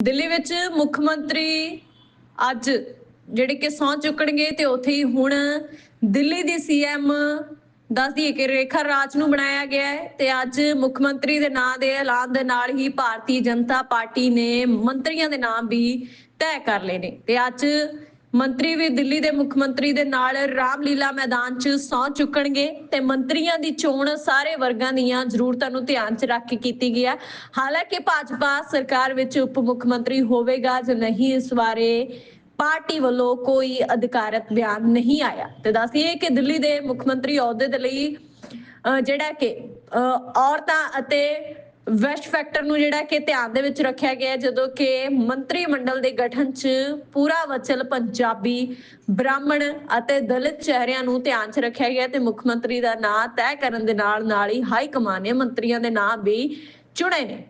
ਦਿੱਲੀ ਵਿੱਚ ਮੁੱਖ ਮੰਤਰੀ ਅੱਜ ਜਿਹੜੇ ਕਿ ਸਹੁੰ ਚੁੱਕਣਗੇ ਤੇ ਉੱਥੇ ਹੀ ਹੁਣ ਦਿੱਲੀ ਦੀ ਸੀਐਮ ਦੱਸਦੀ ਹੈ ਕਿ ਰੇਖਾ ਰਾਜ ਨੂੰ ਬਣਾਇਆ ਗਿਆ ਹੈ ਤੇ ਅੱਜ ਮੁੱਖ ਮੰਤਰੀ ਦੇ ਨਾਂ ਦੇ ਐਲਾਨ ਦੇ ਨਾਲ ਹੀ ਭਾਰਤੀ ਜਨਤਾ ਪਾਰਟੀ ਨੇ ਮੰਤਰੀਆਂ ਦੇ ਨਾਮ ਵੀ ਤੈਅ ਕਰ ਲਏ ਨੇ ਤੇ ਅੱਜ ਮੰਤਰੀ ਵੀ ਦਿੱਲੀ ਦੇ ਮੁੱਖ ਮੰਤਰੀ ਦੇ ਨਾਲ ਰਾਮਲੀਲਾ ਮੈਦਾਨ 'ਚ ਸਹੁੰ ਚੁੱਕਣਗੇ ਤੇ ਮੰਤਰੀਆਂ ਦੀ ਚੋਣ ਸਾਰੇ ਵਰਗਾਂ ਦੀਆਂ ਜ਼ਰੂਰਤਾਂ ਨੂੰ ਧਿਆਨ 'ਚ ਰੱਖ ਕੇ ਕੀਤੀ ਗਈ ਹੈ। ਹਾਲਾਂਕਿ ਭਾਜਪਾ ਸਰਕਾਰ ਵਿੱਚ ਉਪ ਮੁੱਖ ਮੰਤਰੀ ਹੋਵੇਗਾ ਜਾਂ ਨਹੀਂ, ਇਸ ਬਾਰੇ ਪਾਰਟੀ ਵੱਲੋਂ ਕੋਈ ਅਧਿਕਾਰਤ ਬਿਆਨ ਨਹੀਂ ਆਇਆ। ਤੇ ਦੱਸੀਏ ਕਿ ਦਿੱਲੀ ਦੇ ਮੁੱਖ ਮੰਤਰੀ ਅਹੁਦੇ ਦੇ ਲਈ, ਅਹ ਜਿਹੜਾ ਕਿ, ਅਹ ਔਰਤਾਂ ਅਤੇ ਵੈਸਟ ਫੈਕਟਰ ਨੂੰ ਜਿਹੜਾ ਕਿ ਧਿਆਨ ਦੇ ਵਿੱਚ ਰੱਖਿਆ ਗਿਆ ਜਦੋਂ ਕਿ ਮੰਤਰੀ ਮੰਡਲ ਦੇ ਗਠਨ 'ਚ ਪੂਰਾ ਵਚਲ ਪੰਜਾਬੀ, ਬ੍ਰਾਹਮਣ ਅਤੇ ਦਲਿਤ ਚਿਹਰਿਆਂ ਨੂੰ ਧਿਆਨ 'ਚ ਰੱਖਿਆ ਗਿਆ ਤੇ ਮੁੱਖ ਮੰਤਰੀ ਦਾ ਨਾਂ ਤੈਅ ਕਰਨ ਦੇ ਨਾਲ ਨਾਲ ਹੀ ਹਾਈ ਕਮਾਨ ਨੇ ਮੰਤਰੀਆਂ ਦੇ ਨਾਂ ਵੀ ਚੁਣੇ ਨੇ।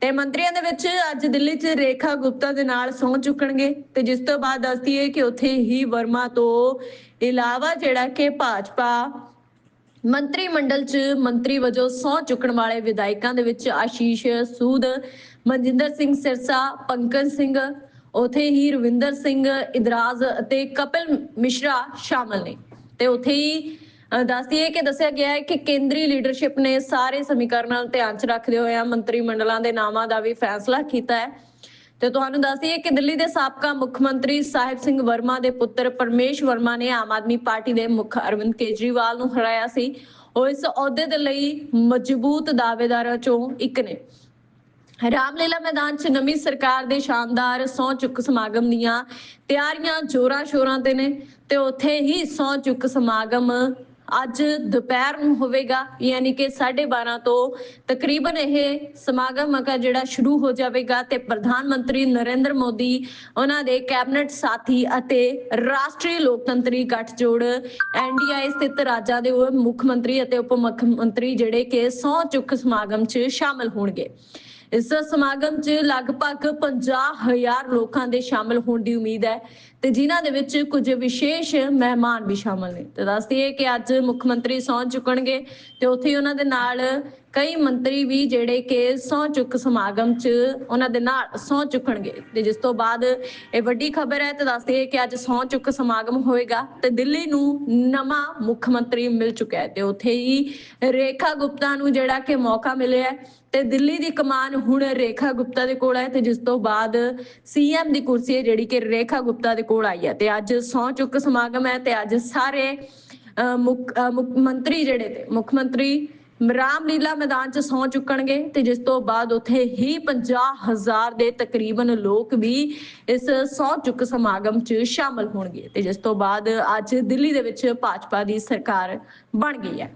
ਤੇ ਮੰਤਰੀਆਂ ਦੇ ਵਿੱਚ ਅੱਜ ਦਿੱਲੀ 'ਚ ਰੇਖਾ ਗੁਪਤਾ ਦੇ ਨਾਲ ਸਹੁੰ ਚੁੱਕਣਗੇ ਤੇ ਜਿਸ ਤੋਂ ਬਾਅਦ ਦੱਸਦੀ ਹੈ ਕਿ ਉੱਥੇ ਹੀ ਵਰਮਾ ਤੋਂ ਇਲਾਵਾ ਜਿਹੜਾ ਕਿ ਭਾਜਪਾ ਮੰਤਰੀ ਮੰਡਲ 'ਚ ਮੰਤਰੀ ਵਜੋਂ ਸਹੁੰ ਚੁੱਕਣ ਵਾਲੇ ਵਿਧਾਇਕਾਂ ਦੇ ਵਿੱਚ ਆਸ਼ੀਸ਼ ਸੂਦ, ਮਨਜਿੰਦਰ ਸਿੰਘ ਸਿਰਸਾ, ਪੰਕਜ ਸਿੰਘ, ਉਥੇ ਹੀ ਰਵਿੰਦਰ ਸਿੰਘ, ਇਦਰਾਜ ਅਤੇ ਕਪਿਲ ਮਿਸ਼ਰਾ ਸ਼ਾਮਲ ਨੇ। ਤੇ ਉਥੇ ਹੀ ਦੱਸਦੀਏ ਕਿ ਦੱਸਿਆ ਗਿਆ ਹੈ ਕਿ ਕੇਂਦਰੀ ਲੀਡਰਸ਼ਿਪ ਨੇ ਸਾਰੇ ਸਮੀਕਰਨਾਂ ਨੂੰ ਧਿਆਨ 'ਚ ਰੱਖਦੇ ਹੋਏ ਮੰਤਰੀ ਮੰਡਲਾਂ ਦੇ ਨਾਮਾਂ ਦਾ ਵੀ ਫੈਸਲਾ ਕੀਤਾ ਹੈ। ਤੇ ਤੁਹਾਨੂੰ ਦੱਸ ਦਈਏ ਕਿ ਦਿੱਲੀ ਦੇ ਸਾਬਕਾ ਮੁੱਖ ਮੰਤਰੀ ਸਾਹਿਬ ਸਿੰਘ ਵਰਮਾ ਦੇ ਪੁੱਤਰ ਪਰਮੇਸ਼ ਵਰਮਾ ਨੇ ਆਮ ਆਦਮੀ ਪਾਰਟੀ ਦੇ ਮੁੱਖ ਅਰਵਿੰਦ ਕੇਜਰੀਵਾਲ ਨੂੰ ਹਰਾਇਆ ਸੀ। ਉਹ ਇਸ ਅਹੁਦੇ ਦੇ ਲਈ ਮਜ਼ਬੂਤ ਦਾਅਵੇਦਾਰਾਂ ਚੋਂ ਇੱਕ ਨੇ। ਰਾਮਲੀਲਾ ਮੈਦਾਨ 'ਚ ਨਵੀਂ ਸਰਕਾਰ ਦੇ ਸ਼ਾਨਦਾਰ ਸਹੁੰ ਚੁੱਕ ਸਮਾਗਮ ਦੀਆਂ ਤਿਆਰੀਆਂ ਜੋਰਾਂ ਸ਼ੋਰਾਂ ਤੇ ਨੇ ਤੇ ਉੱਥੇ ਹੀ ਸਹੁੰ ਚੁੱਕ ਸਮਾਗਮ ਅੱਜ ਦੁਪਹਿਰ ਨੂੰ ਹੋਵੇਗਾ, ਯਾਨੀ ਕਿ 12:30 ਤੋਂ ਤਕਰੀਬਨ ਇਹ ਸਮਾਗਮ ਅਕਾ ਜਿਹੜਾ ਸ਼ੁਰੂ ਹੋ ਜਾਵੇਗਾ ਤੇ ਪ੍ਰਧਾਨ ਮੰਤਰੀ ਨਰਿੰਦਰ ਮੋਦੀ, ਉਹਨਾਂ ਦੇ ਕੈਬਨਿਟ ਸਾਥੀ ਅਤੇ ਰਾਸ਼ਟਰੀ ਲੋਕਤੰਤਰੀ ਗੱਠਜੋੜ ਐਨਡੀਆਈ ਸਥਿਤ ਰਾਜਾਂ ਦੇ ਮੁੱਖ ਮੰਤਰੀ ਅਤੇ ਉਪ ਮੁੱਖ ਮੰਤਰੀ ਜਿਹੜੇ ਕਿ ਸਹੁੰ ਚੁੱਕ ਸਮਾਗਮ 'ਚ ਸ਼ਾਮਲ ਹੋਣਗੇ। ਇਸ ਸਮਾਗਮ 'ਚ ਲਗਭਗ 50000 ਲੋਕਾਂ ਦੇ ਸ਼ਾਮਲ ਹੋਣ ਦੀ ਉਮੀਦ ਹੈ ਤੇ ਜਿਨ੍ਹਾਂ ਦੇ ਵਿੱਚ ਕੁਝ ਵਿਸ਼ੇਸ਼ ਮਹਿਮਾਨ ਵੀ ਸ਼ਾਮਲ ਨੇ। ਤੇ ਦੱਸਦੀ ਹੈ ਕਿ ਅੱਜ ਮੁੱਖ ਮੰਤਰੀ ਸਹੁੰ ਚੁੱਕਣਗੇ ਤੇ ਉੱਥੇ ਉਹਨਾਂ ਦੇ ਨਾਲ ਕਈ ਮੰਤਰੀ ਵੀ ਜਿਹੜੇ ਕਿ ਸਹੁੰ ਚੁੱਕ ਸਮਾਗਮ 'ਚ ਉਹਨਾਂ ਦੇ ਨਾਲ ਸਹੁੰ ਚੁੱਕਣਗੇ। ਤੇ ਜਿਸ ਤੋਂ ਬਾਅਦ ਇਹ ਵੱਡੀ ਖਬਰ ਹੈ ਤੇ ਦੱਸਦੀ ਹੈ ਕਿ ਅੱਜ ਸਹੁੰ ਚੁੱਕ ਸਮਾਗਮ ਹੋਏਗਾ ਤੇ ਦਿੱਲੀ ਨੂੰ ਨਵਾਂ ਮੁੱਖ ਮੰਤਰੀ ਮਿਲ ਚੁੱਕਾ ਹੈ ਤੇ ਉੱਥੇ ਹੀ ਰੇਖਾ ਗੁਪਤਾ ਨੂੰ ਜਿਹੜਾ ਕਿ ਮੌਕਾ ਮਿਲਿਆ ਹੈ ਤੇ ਦਿੱਲੀ ਦੀ ਕਮਾਨ ਹੁਣ ਰੇਖਾ ਗੁਪਤਾ ਦੇ ਕੋਲ ਹੈ ਤੇ ਜਿਸ ਤੋਂ ਬਾਅਦ ਸੀਐਮ ਦੀ ਕੁਰਸੀ ਹੈ ਜਿਹੜੀ ਕਿ ਰੇਖਾ ਗੁਪਤਾ ਦੇ ਕੋਲ ਆਈ ਹੈ। ਤੇ ਅੱਜ ਸਹੁੰ ਚੁੱਕ ਸਮਾਗਮ ਹੈ ਤੇ ਅੱਜ ਸਾਰੇ ਅਹ, ਮੁੱਖ ਮੁੱਖ ਮੰਤਰੀ ਜਿਹੜੇ ਤੇ ਮੁੱਖ ਮੰਤਰੀ ਰਾਮਲੀਲਾ ਮੈਦਾਨ 'ਚ ਸਹੁੰ ਚੁੱਕਣਗੇ ਤੇ ਜਿਸ ਤੋਂ ਬਾਅਦ ਉੱਥੇ ਹੀ 50000 ਦੇ ਤਕਰੀਬਨ ਲੋਕ ਵੀ ਇਸ ਸਹੁੰ ਚੁੱਕ ਸਮਾਗਮ 'ਚ ਸ਼ਾਮਲ ਹੋਣਗੇ ਤੇ ਜਿਸ ਤੋਂ ਬਾਅਦ ਅੱਜ ਦਿੱਲੀ ਦੇ ਵਿੱਚ ਭਾਜਪਾ ਦੀ ਸਰਕਾਰ ਬਣ ਗਈ ਹੈ।